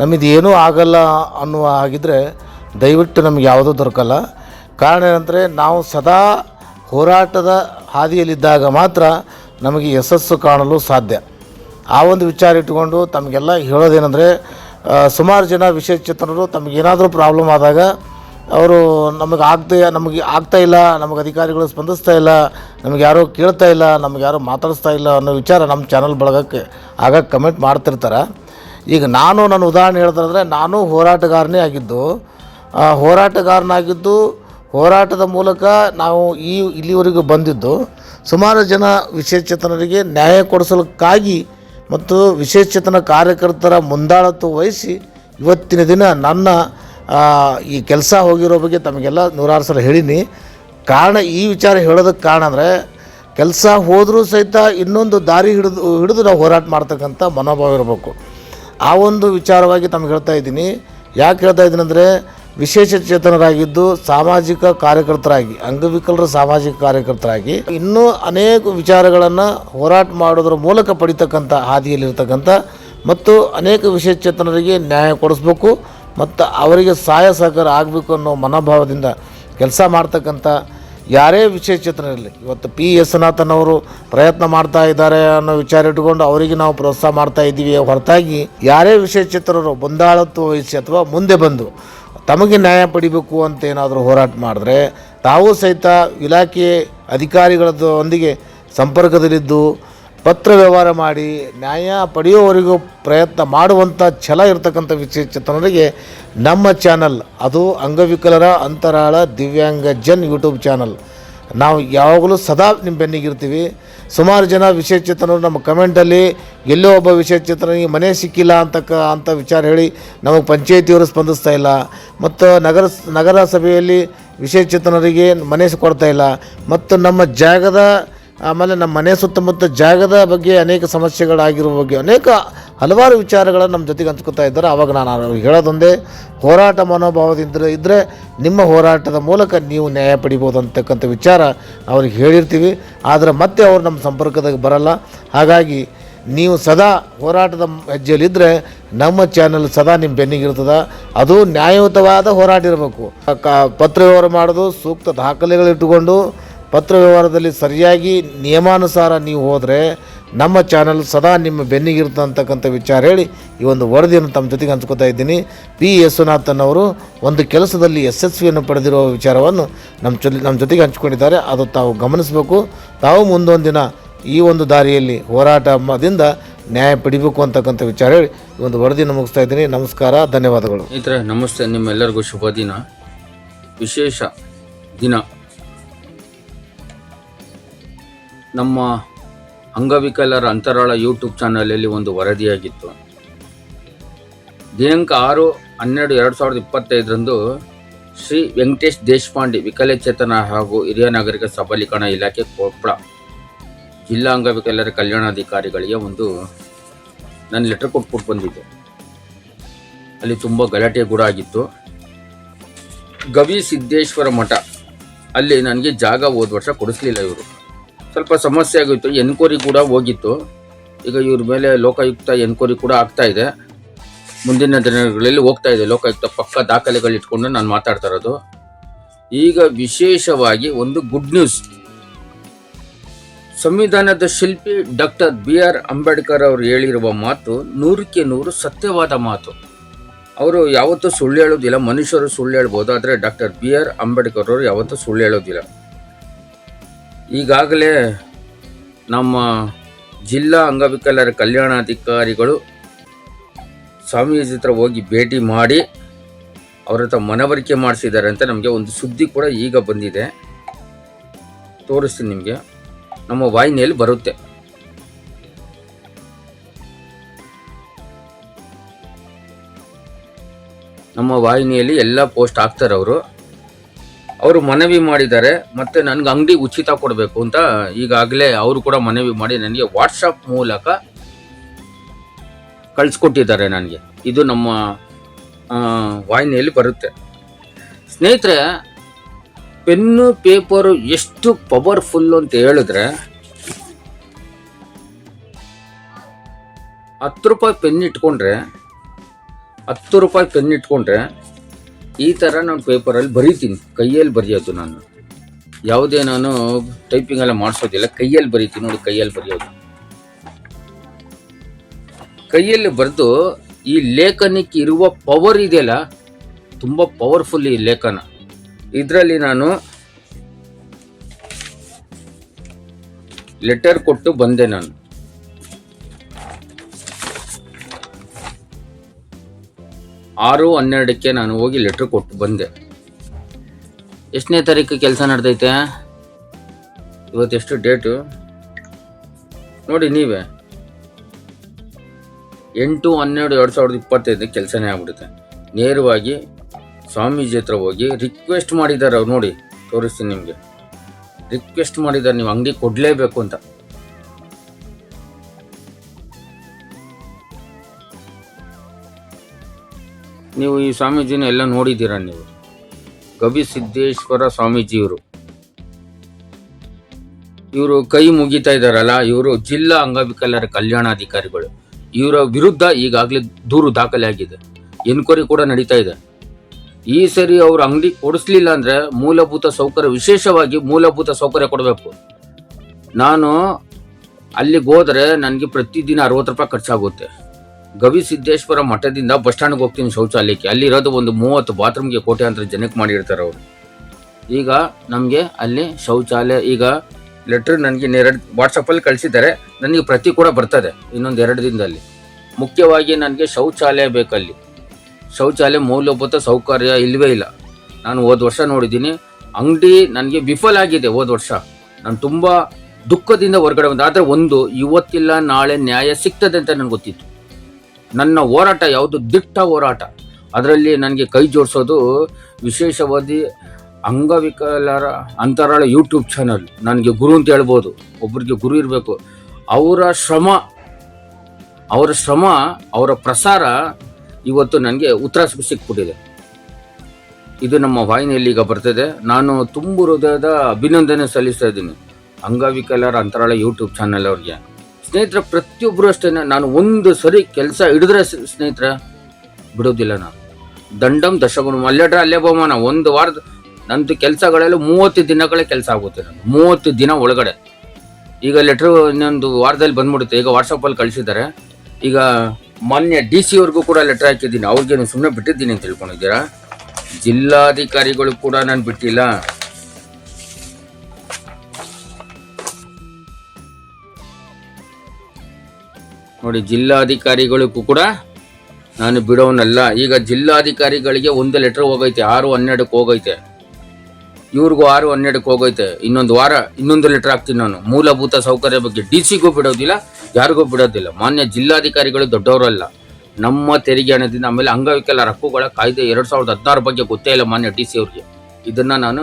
ನಮಗೆ ಏನೂ ಆಗಲ್ಲ ಅನ್ನುವ ಹಾಗಿದ್ದರೆ ದಯವಿಟ್ಟು ನಮಗೆ ಯಾವುದೂ ದೊರಕಲ್ಲ. ಕಾರಣ ಏನಂದರೆ ನಾವು ಸದಾ ಹೋರಾಟದ ಹಾದಿಯಲ್ಲಿದ್ದಾಗ ಮಾತ್ರ ನಮಗೆ ಯಶಸ್ಸು ಕಾಣಲು ಸಾಧ್ಯ. ಆ ಒಂದು ವಿಚಾರ ಇಟ್ಟುಕೊಂಡು ತಮಗೆಲ್ಲ ಹೇಳೋದೇನೆಂದರೆ ಸುಮಾರು ಜನ ವಿಶೇಷ ಚೇತನರು ತಮಗೇನಾದರೂ ಪ್ರಾಬ್ಲಮ್ ಆದಾಗ ಅವರು ನಮಗೆ ಆಗ್ತಾ ನಮಗೆ ಆಗ್ತಾ ಇಲ್ಲ, ನಮಗೆ ಅಧಿಕಾರಿಗಳು ಸ್ಪಂದಿಸ್ತಾ ಇಲ್ಲ, ನಮಗೆ ಯಾರೂ ಕೇಳ್ತಾ ಇಲ್ಲ, ನಮಗೆ ಯಾರೂ ಮಾತಾಡಿಸ್ತಾ ಇಲ್ಲ ಅನ್ನೋ ವಿಚಾರ ನಮ್ಮ ಚಾನಲ್ ಬಳಗಕ್ಕೆ ಆಗ ಕಮೆಂಟ್ ಮಾಡ್ತಿರ್ತಾರೆ. ಈಗ ನಾನು ನನ್ನ ಉದಾಹರಣೆ ಹೇಳ್ತಾರಂದರೆ ನಾನು ಹೋರಾಟಗಾರನೇ ಆಗಿದ್ದು ಹೋರಾಟಗಾರನಾಗಿದ್ದು, ಹೋರಾಟದ ಮೂಲಕ ನಾವು ಈ ಇಲ್ಲಿವರೆಗೂ ಬಂದಿದ್ದು, ಸುಮಾರು ಜನ ವಿಶೇಷಚೇತನರಿಗೆ ನ್ಯಾಯ ಕೊಡಿಸಲಿಕ್ಕಾಗಿ ಮತ್ತು ವಿಶೇಷಚೇತನ ಕಾರ್ಯಕರ್ತರ ಮುಂದಾಳತ್ವ ವಹಿಸಿ ಇವತ್ತಿನ ದಿನ ನನ್ನ ಈ ಕೆಲಸ ಹೋಗಿರೋ ಬಗ್ಗೆ ತಮಗೆಲ್ಲ ನೂರಾರು ಸಲ ಹೇಳೀನಿ. ಕಾರಣ ಈ ವಿಚಾರ ಹೇಳೋದಕ್ಕೆ ಕಾರಣ ಅಂದರೆ ಕೆಲಸ ಹೋದರೂ ಸಹಿತ ಇನ್ನೊಂದು ದಾರಿ ಹಿಡಿದು ಹಿಡಿದು ನಾವು ಹೋರಾಟ ಮಾಡ್ತಕ್ಕಂಥ ಮನೋಭಾವ ಇರಬೇಕು. ಆ ಒಂದು ವಿಚಾರವಾಗಿ ತಮಗೆ ಹೇಳ್ತಾ ಇದ್ದೀನಿ. ಯಾಕೆ ಹೇಳ್ತಾ ಇದ್ದೀನಿ ಅಂದರೆ, ವಿಶೇಷ ಚೇತನರಾಗಿದ್ದು ಸಾಮಾಜಿಕ ಕಾರ್ಯಕರ್ತರಾಗಿ, ಅಂಗವಿಕಲರ ಸಾಮಾಜಿಕ ಕಾರ್ಯಕರ್ತರಾಗಿ, ಇನ್ನೂ ಅನೇಕ ವಿಚಾರಗಳನ್ನು ಹೋರಾಟ ಮಾಡೋದ್ರ ಮೂಲಕ ಪಡಿತಕ್ಕಂಥ ಹಾದಿಯಲ್ಲಿರ್ತಕ್ಕಂಥ ಮತ್ತು ಅನೇಕ ವಿಶೇಷ ಚೇತನರಿಗೆ ನ್ಯಾಯ ಕೊಡಿಸ್ಬೇಕು ಮತ್ತು ಅವರಿಗೆ ಸಹಾಯ ಸಹಕಾರ ಆಗಬೇಕು ಅನ್ನೋ ಮನೋಭಾವದಿಂದ ಕೆಲಸ ಮಾಡ್ತಕ್ಕಂಥ ಯಾರೇ ವಿಶೇಷಚೇತನರಿರಲಿ ಇವತ್ತು ಪಿ ಎಸ್ ಅವರು ಪ್ರಯತ್ನ ಮಾಡ್ತಾ ಇದ್ದಾರೆ ಅನ್ನೋ ವಿಚಾರ ಇಟ್ಕೊಂಡು ಅವರಿಗೆ ನಾವು ಪ್ರೋತ್ಸಾಹ ಮಾಡ್ತಾ ಇದ್ದೀವಿ ಹೊರತಾಗಿ, ಯಾರೇ ವಿಶೇಷಚಿತ್ರರು ಬಂದಾಳತ್ವ ವಹಿಸಿ ಅಥವಾ ಮುಂದೆ ಬಂದು ತಮಗೆ ನ್ಯಾಯ ಪಡಿಬೇಕು ಅಂತ ಏನಾದರೂ ಹೋರಾಟ ಮಾಡಿದ್ರೆ, ತಾವು ಸಹಿತ ಇಲಾಖೆ ಅಧಿಕಾರಿಗಳೊಂದಿಗೆ ಸಂಪರ್ಕದಲ್ಲಿದ್ದು ಪತ್ರ ವ್ಯವಹಾರ ಮಾಡಿ ನ್ಯಾಯ ಪಡೆಯುವವರೆಗೂ ಪ್ರಯತ್ನ ಮಾಡುವಂಥ ಛಲ ಇರತಕ್ಕಂಥ ವಿಶೇಷತನರಿಗೆ ನಮ್ಮ ಚಾನಲ್, ಅದು ಅಂಗವಿಕಲರ ಅಂತರಾಳ ದಿವ್ಯಾಂಗ ಜನ್ ಯೂಟ್ಯೂಬ್ ಚಾನಲ್. ನಾವು ಯಾವಾಗಲೂ ಸದಾ ನಿಮ್ಮ ಬೆನ್ನಿಗಿರ್ತೀವಿ. ಸುಮಾರು ಜನ ವಿಶೇಷಚೇತನರು ನಮ್ಮ ಕಮೆಂಟಲ್ಲಿ ಎಲ್ಲೋ ಒಬ್ಬ ವಿಶೇಷಚೇತನಿಗೆ ಮನೆ ಸಿಕ್ಕಿಲ್ಲ ಅಂತಕ್ಕ ಅಂತ ವಿಚಾರ ಹೇಳಿ ನಮಗೆ ಪಂಚಾಯತಿಯವರು ಸ್ಪಂದಿಸ್ತಾ ಇಲ್ಲ. ಮತ್ತು ನಗರ, ನಗರಸಭೆಯಲ್ಲಿ ವಿಶೇಷಚೇತನರಿಗೆ ಮನೆ ಕೊಡ್ತಾ ಇಲ್ಲ. ಮತ್ತು ನಮ್ಮ ಜಾಗದ ಆಮೇಲೆ ನಮ್ಮ ಮನೆ ಸುತ್ತಮುತ್ತ ಜಾಗದ ಬಗ್ಗೆ ಅನೇಕ ಸಮಸ್ಯೆಗಳಾಗಿರುವ ಬಗ್ಗೆ ಅನೇಕ ಹಲವಾರು ವಿಚಾರಗಳನ್ನು ನಮ್ಮ ಜೊತೆಗೆ ಹಂಚ್ಕೊತಾ ಇದ್ದಾರೆ. ಆವಾಗ ನಾನು ಹೇಳೋದೊಂದೇ, ಹೋರಾಟ ಮನೋಭಾವದಿಂದ ಇದ್ದರೆ ನಿಮ್ಮ ಹೋರಾಟದ ಮೂಲಕ ನೀವು ನ್ಯಾಯ ಪಡಿಬೋದು ಅಂತಕ್ಕಂಥ ವಿಚಾರ ಅವ್ರಿಗೆ ಹೇಳಿರ್ತೀವಿ. ಆದರೆ ಮತ್ತೆ ಅವರು ನಮ್ಮ ಸಂಪರ್ಕದಾಗ ಬರಲ್ಲ. ಹಾಗಾಗಿ ನೀವು ಸದಾ ಹೋರಾಟದ ಹೆಜ್ಜೆಯಲ್ಲಿದ್ದರೆ ನಮ್ಮ ಚಾನಲ್ ಸದಾ ನಿಮ್ಮ ಬೆನ್ನಿಗಿರ್ತದೆ ಅದು ನ್ಯಾಯಯುತವಾದ ಹೋರಾಟ ಇರಬೇಕು. ಕ- ಪತ್ರ ವ್ಯವಹಾರ ಮಾಡೋದು ಸೂಕ್ತ ದಾಖಲೆಗಳಿಟ್ಟುಕೊಂಡು ಪತ್ರ ವ್ಯವಹಾರದಲ್ಲಿ ಸರಿಯಾಗಿ ನಿಯಮಾನುಸಾರ ನೀವು ಹೋದರೆ ನಮ್ಮ ಚಾನಲ್ ಸದಾ ನಿಮ್ಮ ಬೆನ್ನಿಗಿರುತ್ತೆ ಅಂತಕ್ಕಂಥ ವಿಚಾರ ಹೇಳಿ ಈ ಒಂದು ವರದಿಯನ್ನು ತಮ್ಮ ಜೊತೆಗೆ ಹಂಚ್ಕೋತಾ ಇದ್ದೀನಿ. ಪಿ ಯಶನಾಥನ್ ಅವರು ಒಂದು ಕೆಲಸದಲ್ಲಿ ಯಶಸ್ವಿಯನ್ನು ಪಡೆದಿರುವ ವಿಚಾರವನ್ನು ನಮ್ಮ ಜೊತೆ ನಮ್ಮ ಜೊತೆಗೆ ಹಂಚ್ಕೊಂಡಿದ್ದಾರೆ. ಅದು ತಾವು ಗಮನಿಸಬೇಕು. ತಾವು ಮುಂದೊಂದು ದಿನ ಈ ಒಂದು ದಾರಿಯಲ್ಲಿ ಹೋರಾಟದಿಂದ ನ್ಯಾಯ ಪಡಿಬೇಕು ಅಂತಕ್ಕಂಥ ವಿಚಾರ ಹೇಳಿ ಈ ಒಂದು ವರದಿಯನ್ನು ಮುಗಿಸ್ತಾ ಇದ್ದೀನಿ. ನಮಸ್ಕಾರ, ಧನ್ಯವಾದಗಳು. ಸ್ನೇಹಿತರೆ, ನಮಸ್ತೆ. ನಿಮ್ಮೆಲ್ಲರಿಗೂ ಶುಭ ದಿನ ವಿಶೇಷ ದಿನ. ನಮ್ಮ ಅಂಗವಿಕಲರ ಅಂತರಾಳ ಯೂಟ್ಯೂಬ್ ಚಾನಲಲ್ಲಿ ಒಂದು ವರದಿಯಾಗಿತ್ತು. ದಿನಾಂಕ ಆರು ಹನ್ನೆರಡು ಎರಡು ಸಾವಿರದ ಇಪ್ಪತ್ತೈದರಂದು ಶ್ರೀ ವೆಂಕಟೇಶ್ ದೇಶಪಾಂಡೆ, ವಿಕಲಚೇತನ ಹಾಗೂ ಹಿರಿಯ ನಾಗರಿಕ ಸಬಲೀಕರಣ ಇಲಾಖೆ ಕೊಪ್ಪಳ ಜಿಲ್ಲಾ ಅಂಗವಿಕಲರ ಕಲ್ಯಾಣಾಧಿಕಾರಿಗಳಿಗೆ ಒಂದು ನಾನು ಲೆಟರ್ ಕೊಟ್ಬಿಟ್ಟು ಬಂದಿದ್ದೆ. ಅಲ್ಲಿ ತುಂಬ ಗಲಾಟೆ ಕೂಡ ಆಗಿತ್ತು. ಗವಿ ಸಿದ್ದೇಶ್ವರ ಮಠ, ಅಲ್ಲಿ ನನಗೆ ಜಾಗ ಹೋದ ವರ್ಷ ಕೊಡಿಸ್ಲಿಲ್ಲ ಇವರು. ಸ್ವಲ್ಪ ಸಮಸ್ಯೆ ಆಗಿತ್ತು ಎನ್ಕ್ವೈರಿ ಕೂಡ ಹೋಗಿತ್ತು. ಈಗ ಇವ್ರ ಮೇಲೆ ಲೋಕಾಯುಕ್ತ ಎನ್ಕ್ವೈರಿ ಕೂಡ ಆಗ್ತಾ ಇದೆ. ಮುಂದಿನ ದಿನಗಳಲ್ಲಿ ಹೋಗ್ತಾ ಇದೆ. ಲೋಕಾಯುಕ್ತ ಪಕ್ಕ ದಾಖಲೆಗಳು ಇಟ್ಕೊಂಡು ನಾನು ಮಾತಾಡ್ತಾ ಇರೋದು. ಈಗ ವಿಶೇಷವಾಗಿ ಒಂದು ಗುಡ್ ನ್ಯೂಸ್ ಸಂವಿಧಾನದ ಶಿಲ್ಪಿ ಡಾಕ್ಟರ್ ಬಿ ಆರ್ ಅಂಬೇಡ್ಕರ್ ಅವರು ಹೇಳಿರುವ ಮಾತು ನೂರಕ್ಕೆ ನೂರು ಸತ್ಯವಾದ ಮಾತು. ಅವರು ಯಾವತ್ತೂ ಸುಳ್ಳು ಹೇಳೋದಿಲ್ಲ. ಮನುಷ್ಯರು ಸುಳ್ಳು ಹೇಳ್ಬೋದು. ಆದರೆ ಡಾಕ್ಟರ್ ಬಿ ಆರ್ ಅಂಬೇಡ್ಕರ್ ಅವರು ಯಾವತ್ತೂ ಸುಳ್ಳು ಹೇಳೋದಿಲ್ಲ. ಈಗಾಗಲೇ ನಮ್ಮ ಜಿಲ್ಲಾ ಅಂಗವಿಕಲರ ಕಲ್ಯಾಣಾಧಿಕಾರಿಗಳು ಸ್ವಾಮೀಜಿ ಹತ್ರ ಹೋಗಿ ಭೇಟಿ ಮಾಡಿ ಅವ್ರ ಹತ್ರ ಮನವರಿಕೆ ಮಾಡಿಸಿದ್ದಾರೆ ಅಂತ ನಮಗೆ ಒಂದು ಸುದ್ದಿ ಕೂಡ ಈಗ ಬಂದಿದೆ. ತೋರಿಸ್ತೀನಿ ನಿಮಗೆ. ನಮ್ಮ ವಾಹಿನಿಯಲ್ಲಿ ಬರುತ್ತೆ. ನಮ್ಮ ವಾಹಿನಿಯಲ್ಲಿ ಎಲ್ಲ ಪೋಸ್ಟ್ ಹಾಕ್ತಾರೆ ಅವರು. ಅವರು ಮನವಿ ಮಾಡಿದ್ದಾರೆ, ಮತ್ತೆ ನನಗೆ ಅಂಗಡಿ ಉಚಿತ ಕೊಡಬೇಕು ಅಂತ ಈಗಾಗಲೇ ಅವರು ಕೂಡ ಮನವಿ ಮಾಡಿ ನನಗೆ ವಾಟ್ಸಪ್ ಮೂಲಕ ಕಳಿಸ್ಕೊಟ್ಟಿದ್ದಾರೆ ನನಗೆ. ಇದು ನಮ್ಮ ವಾಹಿನಿಯಲ್ಲಿ ಬರುತ್ತೆ. ಸ್ನೇಹಿತರೆ, ಪೆನ್ನು, ಪೇಪರು ಎಷ್ಟು ಪವರ್ಫುಲ್ ಅಂತ ಹೇಳಿದ್ರೆ, ಹತ್ತು ರೂಪಾಯಿ ಪೆನ್ ಇಟ್ಕೊಂಡ್ರೆ, ಹತ್ತು ರೂಪಾಯಿ ಪೆನ್ ಇಟ್ಕೊಂಡ್ರೆ ಈ ಥರ ನಾನು ಪೇಪರಲ್ಲಿ ಬರೀತೀನಿ, ಕೈಯಲ್ಲಿ ಬರೆಯೋದು ನಾನು. ಯಾವುದೇ ನಾನು ಟೈಪಿಂಗ್ ಎಲ್ಲ ಮಾಡಿಸೋದಿಲ್ಲ, ಕೈಯಲ್ಲಿ ಬರೀತೀನಿ ನೋಡಿ, ಕೈಯಲ್ಲಿ ಬರೆಯೋದು. ಕೈಯಲ್ಲಿ ಬರೆದು ಈ ಲೇಖನಕ್ಕೆ ಇರುವ ಪವರ್ ಇದೆಯಲ್ಲ, ತುಂಬ ಪವರ್ಫುಲ್ ಈ ಲೇಖನ. ಇದರಲ್ಲಿ ನಾನು ಲೆಟರ್ ಕೊಟ್ಟು ಬಂದೆ ನಾನು. ಆರು ಹನ್ನೆರಡಕ್ಕೆ ನಾನು ಹೋಗಿ ಲೆಟ್ರ್ ಕೊಟ್ಟು ಬಂದೆ. ಎಷ್ಟನೇ ತಾರೀಕು ಕೆಲಸ ನಡೆದೈತೆ? ಇವತ್ತೆಷ್ಟು ಡೇಟು ನೋಡಿ ನೀವೇ. ಎಂಟು ಹನ್ನೆರಡು ಎರಡು ಸಾವಿರದ ಇಪ್ಪತ್ತೈದು ಕೆಲಸನೇ ಆಗ್ಬಿಡುತ್ತೆ. ನೇರವಾಗಿ ಸ್ವಾಮೀಜಿ ಹತ್ರ ಹೋಗಿ ರಿಕ್ವೆಸ್ಟ್ ಮಾಡಿದ್ದಾರೆ ಅವ್ರು ನೋಡಿ, ತೋರಿಸ್ತೀನಿ ನಿಮಗೆ. ರಿಕ್ವೆಸ್ಟ್ ಮಾಡಿದ್ದಾರೆ, ನೀವು ಅಂಗಡಿ ಕೊಡಲೇಬೇಕು ಅಂತ. ನೀವು ಈ ಸ್ವಾಮೀಜಿನ ಎಲ್ಲ ನೋಡಿದ್ದೀರಾ ನೀವು? ಗವಿ ಸಿದ್ದೇಶ್ವರ ಸ್ವಾಮೀಜಿಯವರು. ಇವರು ಕೈ ಮುಗಿತಾ ಇದ್ದಾರಲ್ಲ, ಇವರು ಜಿಲ್ಲಾ ಅಂಗವಿಕಲರ ಕಲ್ಯಾಣಾಧಿಕಾರಿಗಳು. ಇವರ ವಿರುದ್ಧ ಈಗಾಗಲೇ ದೂರು ದಾಖಲೆ ಆಗಿದೆ. ಎನ್ಕ್ವೈರಿ ಕೂಡ ನಡೀತಾ ಇದೆ. ಈ ಸರಿ ಅವರು ಅಂಗಡಿ ಕೊಡಿಸ್ಲಿಲ್ಲ ಅಂದ್ರೆ ಮೂಲಭೂತ ಸೌಕರ್ಯ, ವಿಶೇಷವಾಗಿ ಮೂಲಭೂತ ಸೌಕರ್ಯ ಕೊಡಬೇಕು. ನಾನು ಅಲ್ಲಿಗೆ ಹೋದರೆ ನನಗೆ ಪ್ರತಿದಿನ ಅರವತ್ತು ರೂಪಾಯಿ ಖರ್ಚಾಗುತ್ತೆ. ಗವಿ ಸಿದ್ದೇಶ್ವರ ಮಠದಿಂದ ಬಸ್ ಸ್ಟ್ಯಾಂಡ್ಗೆ ಹೋಗ್ತೀನಿ ಶೌಚಾಲಯಕ್ಕೆ. ಅಲ್ಲಿರೋದು ಒಂದು ಮೂವತ್ತು ಬಾತ್ರೂಮ್ಗೆ ಕೋಟ್ಯಾಂತರ ಜನಕ್ಕೆ ಮಾಡಿರ್ತಾರೆ ಅವರು. ಈಗ ನಮಗೆ ಅಲ್ಲಿ ಶೌಚಾಲಯ, ಈಗ ಲೆಟ್ರ್ ನನಗೆ ಎರಡು ವಾಟ್ಸಪ್ಪಲ್ಲಿ ಕಳಿಸಿದ್ದಾರೆ. ನನಗೆ ಪ್ರತಿ ಕೂಡ ಬರ್ತದೆ ಇನ್ನೊಂದು ಎರಡು ದಿನದಲ್ಲಿ. ಮುಖ್ಯವಾಗಿ ನನಗೆ ಶೌಚಾಲಯ ಬೇಕಲ್ಲಿ. ಶೌಚಾಲಯ ಮೂಲಭೂತ ಸೌಕರ್ಯ ಇಲ್ಲವೇ ಇಲ್ಲ. ನಾನು ಹೋದ ವರ್ಷ ನೋಡಿದ್ದೀನಿ. ಅಂಗಡಿ ನನಗೆ ವಿಫಲ ಆಗಿದೆ ಹೋದ ವರ್ಷ. ನಾನು ತುಂಬ ದುಃಖದಿಂದ ಹೊರಗಡೆ ಬಂದ. ಆದರೆ ಒಂದು, ಇವತ್ತಿಲ್ಲ, ನಾಳೆ ನ್ಯಾಯ ಸಿಗ್ತದೆ ಅಂತ ನನಗೆ ಗೊತ್ತಿತ್ತು. ನನ್ನ ಹೋರಾಟ ಯಾವುದು? ದಿಟ್ಟ ಹೋರಾಟ. ಅದರಲ್ಲಿ ನನಗೆ ಕೈ ಜೋಡಿಸೋದು ವಿಶೇಷವಾದಿ ಅಂಗವಿಕಲರ ಅಂತರಾಳ ಯೂಟ್ಯೂಬ್ ಚಾನಲ್ ನನಗೆ ಗುರು ಅಂತ ಹೇಳ್ಬೋದು. ಒಬ್ಬರಿಗೆ ಗುರು ಇರಬೇಕು. ಅವರ ಶ್ರಮ ಅವರ ಶ್ರಮ, ಅವರ ಪ್ರಸಾರ ಇವತ್ತು ನನಗೆ ಉತ್ತರ ಸಿಕ್ಬಿಟ್ಟಿದೆ. ಇದು ನಮ್ಮ ವಾಹಿನಿಯಲ್ಲಿ ಈಗ ಬರ್ತದೆ. ನಾನು ತುಂಬ ಹೃದಯದ ಅಭಿನಂದನೆ ಸಲ್ಲಿಸ್ತಾ ಇದ್ದೀನಿ ಅಂಗವಿಕಲರ ಅಂತರಾಳ ಯೂಟ್ಯೂಬ್ ಚಾನಲ್ ಅವ್ರಿಗೆ. ಸ್ನೇಹಿತರ ಪ್ರತಿಯೊಬ್ಬರು ಅಷ್ಟೇ ನಾನು ಒಂದು ಸರಿ ಕೆಲಸ ಹಿಡಿದ್ರೆ ಸ್ನೇಹಿತರ ಬಿಡೋದಿಲ್ಲ ನಾನು. ದಂಡಂ ದಶಗುಣ ಅಲ್ಲೇಡ್ರೆ ಅಲ್ಲೇ ಬಹುಮಾನ, ಒಂದು ವಾರದ, ನಂದು ಕೆಲಸಗಳೆಲ್ಲ ಮೂವತ್ತು ದಿನಗಳೇ ಕೆಲಸ ಆಗುತ್ತೆ ನಾನು ಮೂವತ್ತು ದಿನ ಒಳಗಡೆ. ಈಗ ಲೆಟ್ರ್ ಇನ್ನೊಂದು ವಾರದಲ್ಲಿ ಬಂದ್ಬಿಡುತ್ತೆ, ಈಗ ವಾಟ್ಸಪ್ಪಲ್ಲಿ ಕಳಿಸಿದ್ದಾರೆ. ಈಗ ಮಾನ್ಯ ಡಿ ಸಿ ಅವ್ರಿಗೂ ಕೂಡ ಲೆಟ್ರ್ ಹಾಕಿದ್ದೀನಿ, ಅವ್ರಿಗೇನು ಸುಮ್ಮನೆ ಬಿಟ್ಟಿದ್ದೀನಿ ಅಂತ ತಿಳ್ಕೊಂಡಿದ್ದೀರಾ? ಜಿಲ್ಲಾಧಿಕಾರಿಗಳು ಕೂಡ ನಾನು ಬಿಟ್ಟಿಲ್ಲ. ನೋಡಿ ಜಿಲ್ಲಾಧಿಕಾರಿಗಳಿಗೂ ಕೂಡ ನಾನು ಬಿಡೋನಲ್ಲ. ಈಗ ಜಿಲ್ಲಾಧಿಕಾರಿಗಳಿಗೆ ಒಂದು ಲೆಟರ್ ಹೋಗೈತೆ, ಆರು ಹನ್ನೆರಡಕ್ಕೆ ಹೋಗೈತೆ. ಇವ್ರಿಗೂ ಆರು ಹನ್ನೆರಡಕ್ಕೆ ಹೋಗೈತೆ. ಇನ್ನೊಂದು ವಾರ, ಇನ್ನೊಂದು ಲೆಟರ್ ಹಾಕ್ತೀನಿ ನಾನು. ಮೂಲಭೂತ ಸೌಕರ್ಯ ಬಗ್ಗೆ ಡಿ ಸಿಗೂ ಬಿಡೋದಿಲ್ಲ, ಯಾರಿಗೂ ಬಿಡೋದಿಲ್ಲ. ಮಾನ್ಯ ಜಿಲ್ಲಾಧಿಕಾರಿಗಳು ದೊಡ್ಡವರಲ್ಲ. ನಮ್ಮ ತೆರಿಗೆ ಹಣದಿಂದ ಆಮೇಲೆ ಅಂಗವಿಕಲರ ಹಕ್ಕುಗಳ ಕಾಯ್ದೆ ಎರಡು ಸಾವಿರದ ಹದಿನಾರು ಬಗ್ಗೆ ಗೊತ್ತೇ ಇಲ್ಲ ಮಾನ್ಯ ಡಿ ಸಿ ಅವ್ರಿಗೆ. ಇದನ್ನು ನಾನು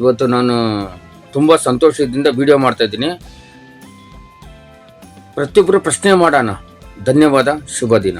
ಇವತ್ತು ನಾನು ತುಂಬ ಸಂತೋಷದಿಂದ ವಿಡಿಯೋ ಮಾಡ್ತಾ ಇದ್ದೀನಿ. ಪ್ರತಿಯೊಬ್ಬರು ಪ್ರಶ್ನೆ ಮಾಡೋಣ. ಧನ್ಯವಾದ. ಶುಭ ದಿನ.